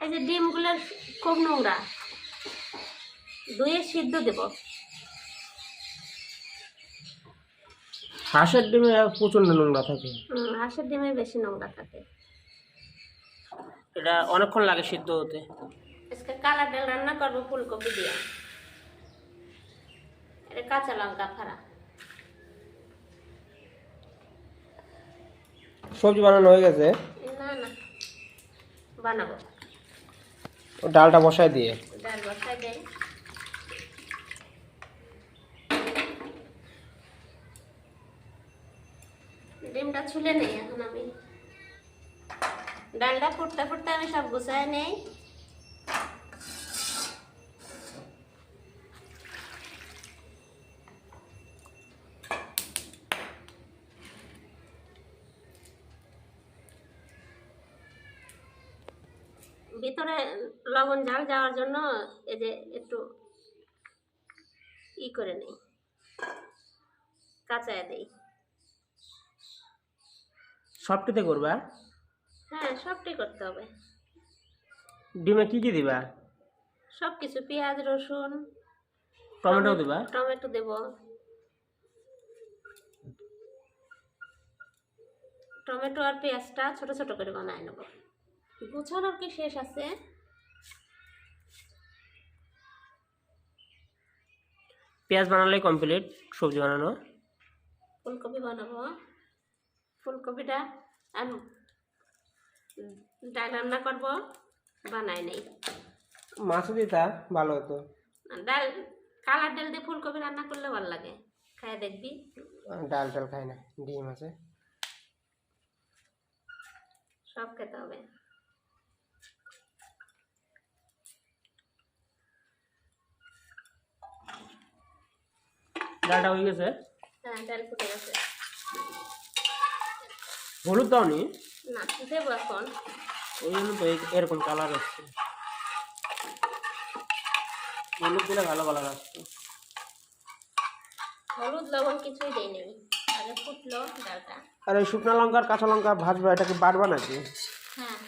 এই যে ডিমগুলো খুব নোংরা। ধুয়ে সিদ্ধ দেব। হাঁসের ডিমে প্রচণ্ড নোংরা থাকে। হাঁসের ডিমে বেশি নোংরা থাকে। এটা অনেকক্ষণ লাগে সিদ্ধ হতে। আজকে কালা ডাল রান্না করব ফুলকপি দিয়ে। এটা কাঁচা লঙ্কা ফাড়া। সবজি বানানো হয়ে গেছে? না না। বানাবো। ডালটা বসায় দিয়ে। ছুলে নেই এখন আমি। ডালটা ফুটতে ফুটতে আমি সব গুছায় নেই। ভিতরে লবণ ঝাল যাওয়ার জন্য এই যে একটু ই করে নেই কাঁচায় দেই। সবটিতে করবা? হ্যাঁ সবটাই করতে হবে। ডিমে কি কি দিবা? সব কিছু পেঁয়াজ রসুন টমেটো দিবা? টমেটো দেব। টমেটো আর পেঁয়াজটা ছোট ছোট করে বানায় নেব। গুছানোর কি শেষ আছে? পেঁয়াজ বানালেই কমপ্লিট সবজি বানানো? ফুলকপি বানাবো। ফুলকপিটা আর ডাল রান্না করব বানাই নেই। মাছও দিতা ভালো হতো। ডাল কালার ডাল দিয়ে ফুলকপি রান্না করলে ভালো লাগে। খাই দেখবি। ডাল টাল খাই না ডিম আছে। সব খেতে হবে। ডালটা হয়ে গেছে? হ্যাঁ ডাল ফুটে গেছে। হলুদ দাওনি? না দেবো এখন। ওই জন্য তো এরকম কালার আসছে। হলুদ দিলে ভালো কালার আসছে। হলুদ লবণ কিছুই দেই নেই আগে ফুটলো ডালটা। আর এই শুকনো লঙ্কা আর কাঁচা লঙ্কা ভাজবা এটাকে বাড়বা নাকি? হ্যাঁ।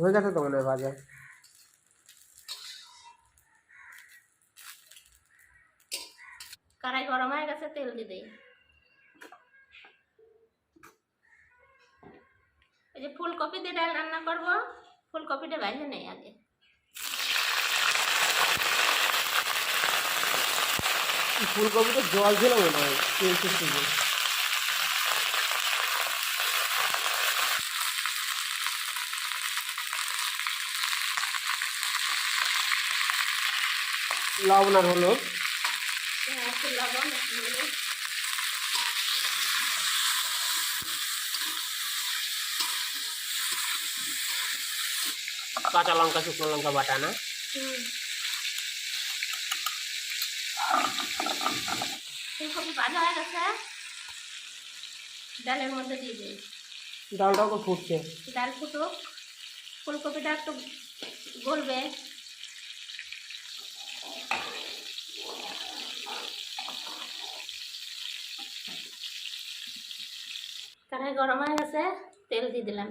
হয়ে গেছে তো মনে হয় ভাজা কড়াই গরম হয়ে গেছে তেল দিয়ে দেই এই যে ফুলকপি দিয়ে ডাল রান্না করব? ফুলকপিটা বাইরে নেই আগে। ফুলকপিতে জল ছিল মনে হয় তেল থেকে লবণ আর হলুদ। হ্যাঁ, লবণ কাঁচা লঙ্কা শুকনো লঙ্কা বাটা না? ডালের মধ্যে দিয়ে দিই। ডালটাও তো ফুটছে। ডাল ফুটুক। ফুলকপিটা একটু গলবে। কড়াই গরম হয়ে গেছে তেল দিয়ে দিলাম।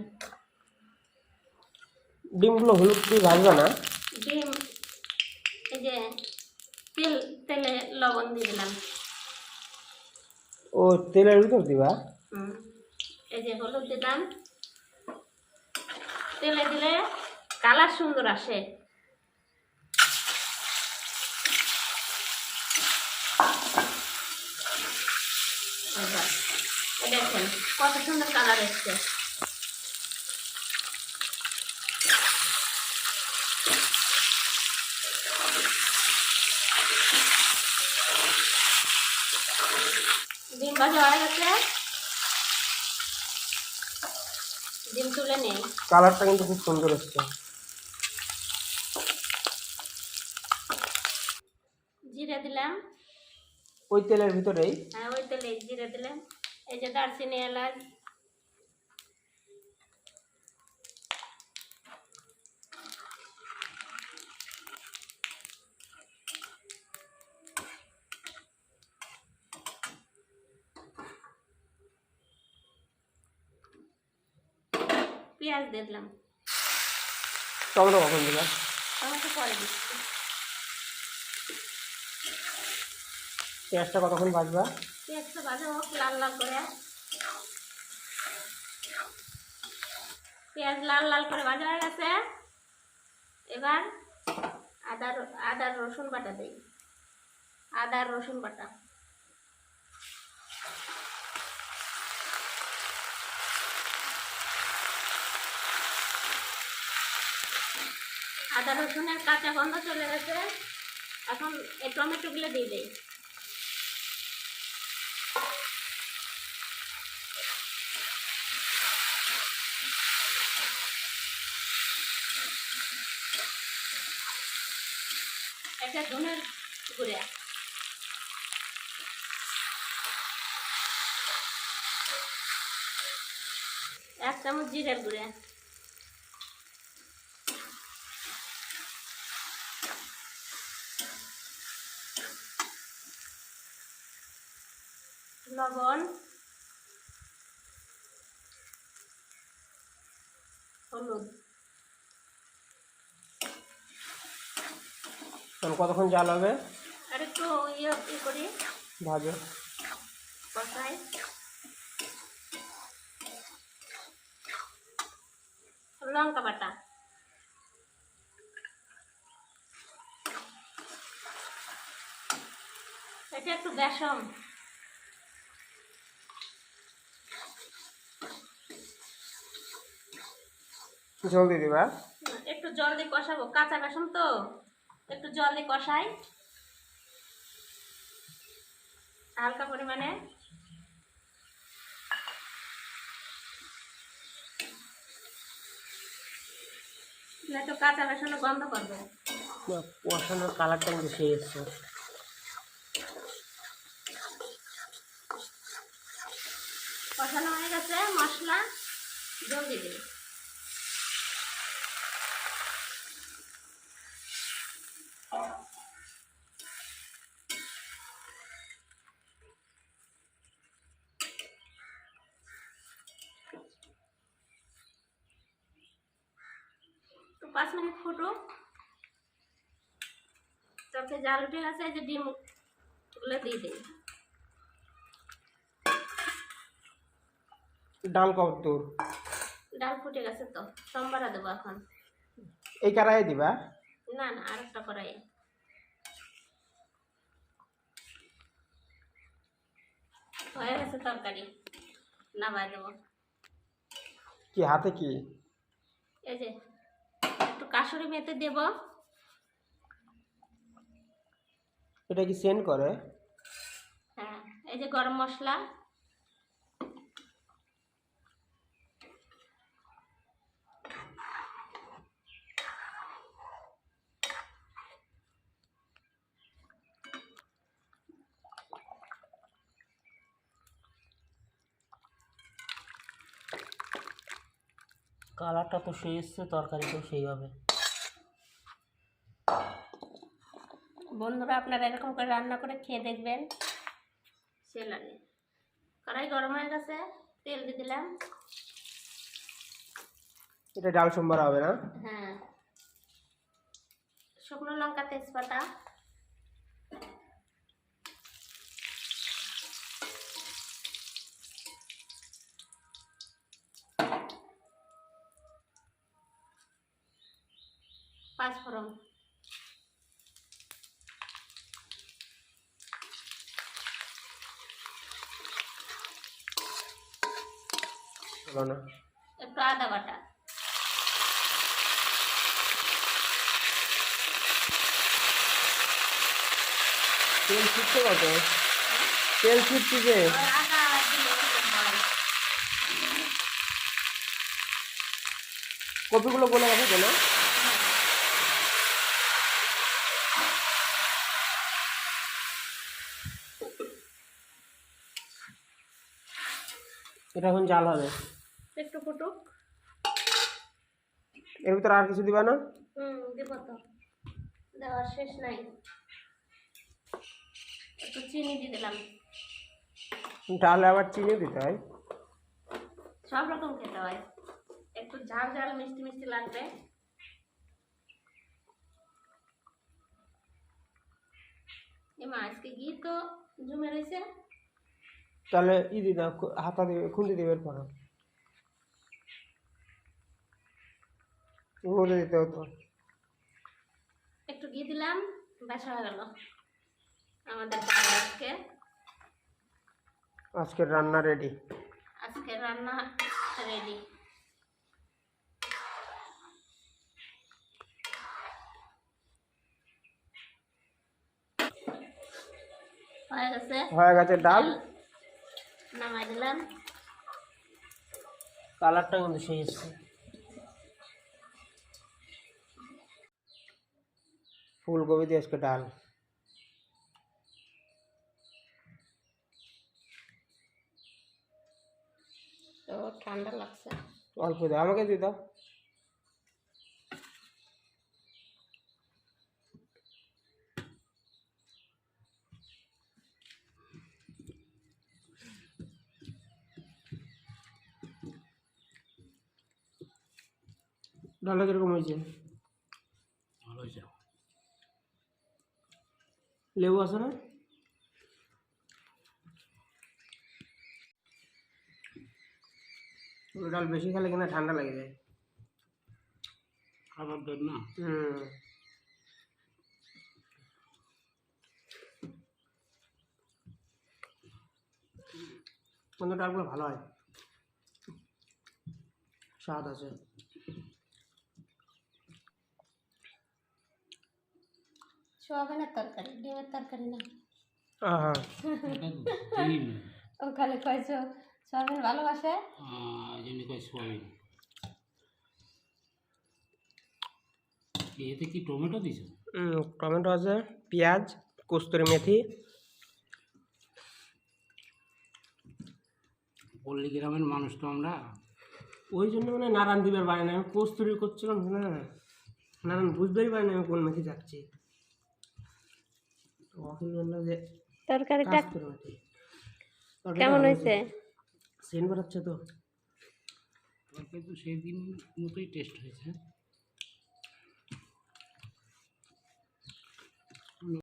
ডিমগুলো হলুদ দিয়ে ভাজবে না? ডিম এই যে তেল তেলে লবণ দিয়ে দিলাম। ও তেলের ভিতর দিবা? হুম। এই যে হলুদ দিলাম। তেলে দিলে কালার সুন্দর আসে। দেখেন কত সুন্দর কালার এসছে। ডিম ভাজা হয়ে গেছে। ডিম তুলে নেই। কালারটা কিন্তু খুব সুন্দর এসছে। জিরে দিলাম। ওই তেলের ভিতরেই? হ্যাঁ ওই তেলে জিরে দিলাম। এই যে দারচিনি এলাচ। পেঁয়াজ দিয়ে দিলাম টমেটো কখন দিবা? টমেটো পরে দিচ্ছি। পেঁয়াজটা কতক্ষণ ভাজবা? পেঁয়াজটা ভাজা হোক লাল লাল করে। পেঁয়াজ লাল লাল করে ভাজা হয়ে গেছে। এবার আদা আদা রসুন বাটা দিই। আদা রসুন বাটা। আদা রসুনের কাঁচা গন্ধ চলে গেছে। এখন এই টমেটোগুলো দিয়ে দিই। একটা ধনের গুঁড়া। এক চামচ জিরের গুঁড়া। লবণ হলুদ। কতক্ষণ জাল হবে? আর একটু ইয়ে করি। ভাজো। কষাই। লঙ্কা বাটা। এটা একটু বেসম জল দিয়ে দিবা। একটু জল দিয়ে কষাবো কাঁচা বেসন তো। একটু জল দিয়ে কষাই। হালকা পরিমাণে। একটু কাঁচা বেসনের গন্ধ করবে। কষানোর কালারটা কিন্তু সেই এসছে কষানো হয়ে গেছে মশলা জল দিয়ে পাঁচ মিনিট ফুটুক তারপরে জাল উঠে গেছে এই যে ডিমগুলো দিয়ে দিই। ডাল কত দূর ডাল ফুটে গেছে তো সোমবারে দেবো এখন। এই কারাই দিবা? না না আরেকটা করাই হয়ে গেছে তরকারি নামাই দেবো। কি হাতে কি? এই যে একটু কাসুরি মেথি দেব। এটা কি সেন্ড করে? হ্যাঁ এই যে গরম মশলা। কালারটা তো সেই এসছে তরকারিটাও সেই বন্ধুরা আপনারা এরকম করে রান্না করে খেয়ে দেখবেন। সে লাগে কড়াই গরম হয়ে গেছে তেল দিয়ে দিলাম। এটা ডাল সোমবার হবে না? হ্যাঁ। শুকনো লঙ্কা তেজপাতা। হলো না একটু আদা বাটা। তেল ছিটছে কত? তেল ছিটছে যে? আর আদা দিলে এরকম কপিগুলো বলে রাখো কেন? এটা এখন জাল হবে। একটু ফুটুক। এর ভিতরে আর কিছু দিবা না? হুম তো। দেওয়ার শেষ নাই। একটু চিনি দিয়ে দিলাম। ডালে আবার চিনি দিতে হয়। সব রকম খেতে হয়। একটু ঝাল ঝাল মিষ্টি মিষ্টি লাগবে। এমা আজকে গিয়ে তো জমে রয়েছে তাহলে ই দিদা হাতা দিবে খুঁজে দিবে পরে মধ্যে দিতে হতো। একটু ঘি দিলাম ব্যাস হয়ে গেল। আমাদের আজকে। আজকের রান্না রেডি আজকে রান্না রেডি হয়ে গেছে। হয়ে গেছে ডাল। নামাই দিলাম। কালারটা কিন্তু সেই এসছে ফুলকপি দিয়ে আজকে ডাল তো ঠান্ডা লাগছে অল্প দাও আমাকে দিয়ে দাও ডালটা কীরকম হয়েছে ভালো হয়েছে লেবু আছে না? ডাল বেশি খেলে কিনা ঠান্ডা লেগে যায়। খাবার দেন না? হুম। ডালগুলো ভালো হয়? স্বাদ আছে। সোয়াবিনের তরকারি ডিমের তরকারি না। ডিম। ওখানে কয়েছো সোয়াবিন ভালোবাসে? সোয়াবিন। এতে কি টমেটো দিছ? টমেটো আছে পেঁয়াজ কস্তুরি মেথি। পল্লী গ্রামের মানুষ তো আমরা। ওই জন্য মানে নারায়ণ দ্বীপের বাড়ি না আমি কস্তুরি করছিলাম না নারায়ণ বুঝতেই পারিনি আমি কোন মেথি যাচ্ছি। তরকারিটা কেমন হয়েছে? সেন বেরোচ্ছে তো। তরকারি তো সেই দিন মতোই টেস্ট হয়েছে।